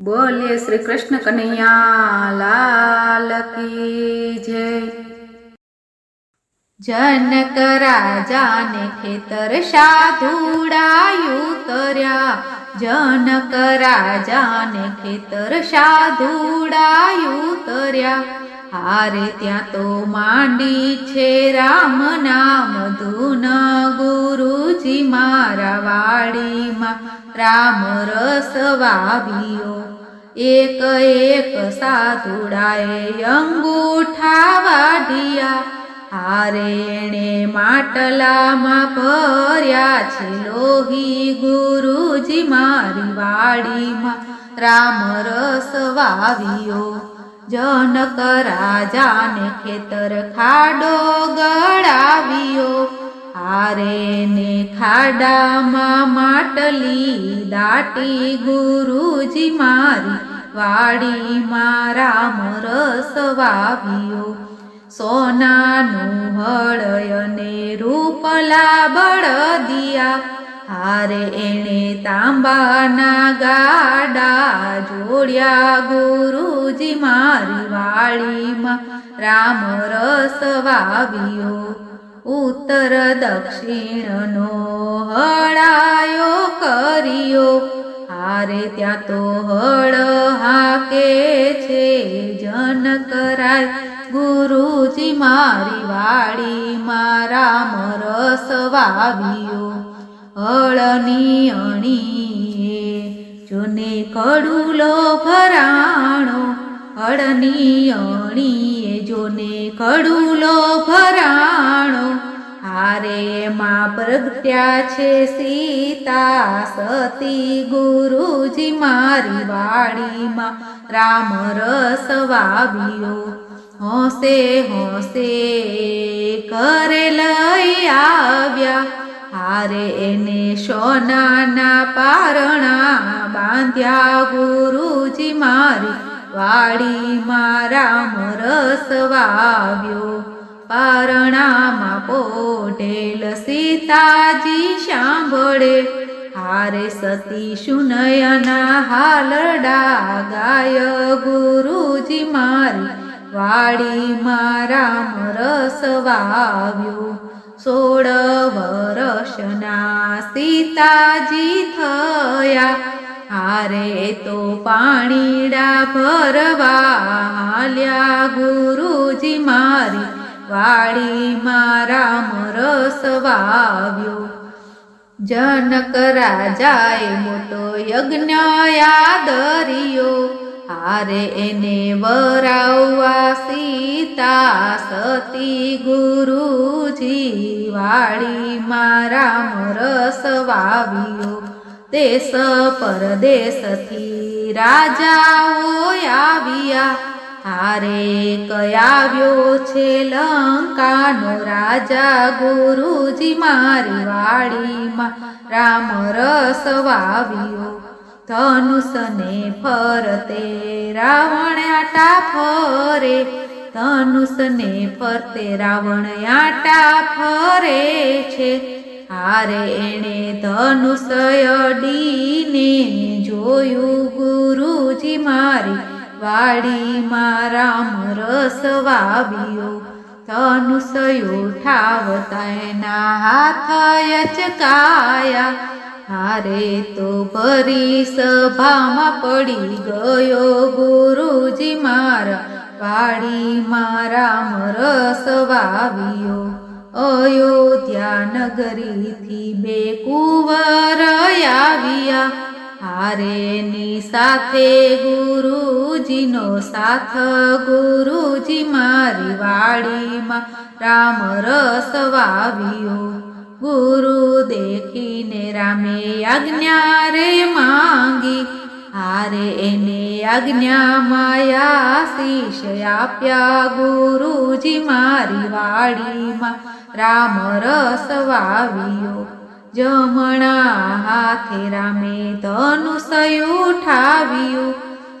બોલીએ શ્રી કૃષ્ણ કનૈયા લાલ કી જય. જનક રાજાને ખેતર સાધુડાયું તર્યા. જનક રાજાને ખેતર સાધુડાયું તર્યા. હારે ત્યાં તો માંડી છે રામ નામ ધૂન ગુરુજી મારા વાડીમાં. રામ રસ વાવ્યો એક એક સાધુડાએ અંગૂઠા વાઢિયા. હારેણે માટલામાં ભર્યા છે લોહી ગુરુજી મારી વાડીમાં. રામ રસ વાવ્યો જનક રાજાને ખેતર ખાડો ગળાવ્યો હારે ને ખાડામાં માટલી દાટી, ગુરુજી મારી વાડી મારા રસ વાવ્યો. સોનાનું હળયને રૂપલા બળદિયા હારે એણે તાંબાના ગાડા જોડ્યા, ગુરુજી મારી વાળીમાં રામ રસ વાવ્યો. ઉત્તર દક્ષિણનો હળાયો કર્યો. હારે ત્યાં તો હળ હાકે છે, જન કરાય. ગુરુજી મારી વાડી મારા મરસ વાવ્યો. હળની અણીએ જોને કડુલો ભરાણો. હળની અણીએ જોને કડુલો ભરાણો. હારે માં પ્રગટ્યા છે સીતા સતી ગુરુજી મારી વાડીમાં રામ રસ વાવ્યો. હોંશે હોંશે કરે લઈ આવ્યા. હારે એને સોનાના પારણા બાંધ્યા. ગુરુજી મારી વાડીમાં રામ રસ વાવ્યો. પારણામાં પોઢેલ સીતાજી સાંભળે. હારે સતી સુનયના હાલડા ગાય ગુરુજી મારી. વાડી મારા રસ વાવ્યો. સોળ વર્ષના સીતાજી થયા. હારે તો પાણીડા ભરવા હાલ્યા ગુરુજી મારી. વાડીમાં રામ રસ વાવ્યો. જનક રાજાએ મોટો યજ્ઞ યાદરિયો હારે એને વરાવવા સીતા સતી ગુરુજી વાડીમાં રામ રસ વાવ્યો. દેશ પરદેશથી રાજાઓ આવ્યા. હારે કયાવ્યો છે લંકાનો રાજા ગુરુજી મારી વાડીમાં રામ રસ વાવ્યો. ધનુષને ફરતે રાવણ આટા ફરે. ધનુષને ફરતે રાવણ આટા ફરે છે. હારે એણે ધનુષ અડીને જોયું ગુરુજી મારી વાડીમાં રામ રસ વાવ્યો. ધનુષ ઉઠાવતા એના હાથ ચકાયા. હારે તો ભરી સભામાં પડી ગયો ગુરુજી મારા. વાડીમાં રામ રસ વાવ્યો. અયોધ્યા નગરીથી બે કુંવર આવ્યા. હારેની સાથે ગુરુજીનો સાથ. ગુરુજી મારી વાડીમાં રામ રસ વાવ્યો. ગુરુ દેખીને રામે આજ્ઞા રે માંગી. હારે એને આજ્ઞા માયા શીશ આપ્યા. ગુરુજી મારી વાડીમાં રામ રસ વાવ્યો. જમણા હાથે રામે ધનુષ ઉઠાવ્યું.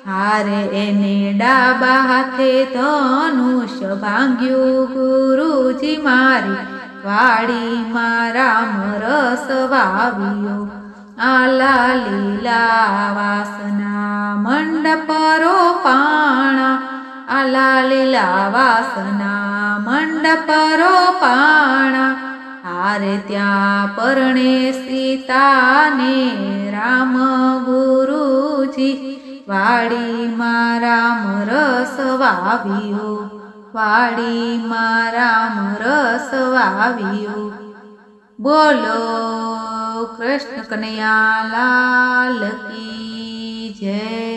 હારે એને ડાબા હાથે ધનુષ ભાંગ્યું ગુરુજી મારી વાડીમાં રામ રસ વાવ્યો. આલા લીલા વાસના મંડપ રોપાણા આલા લીલા વાસના મંડપ રોપાણા હારે ત્યાં પરણે સીતાને રામ ગુરુજી વાડીમાં રામ રસ વાવ્યો, વાડીમાં રામ રસ વાવ્યો. બોલો કૃષ્ણ કનૈયા લાલ કી જય.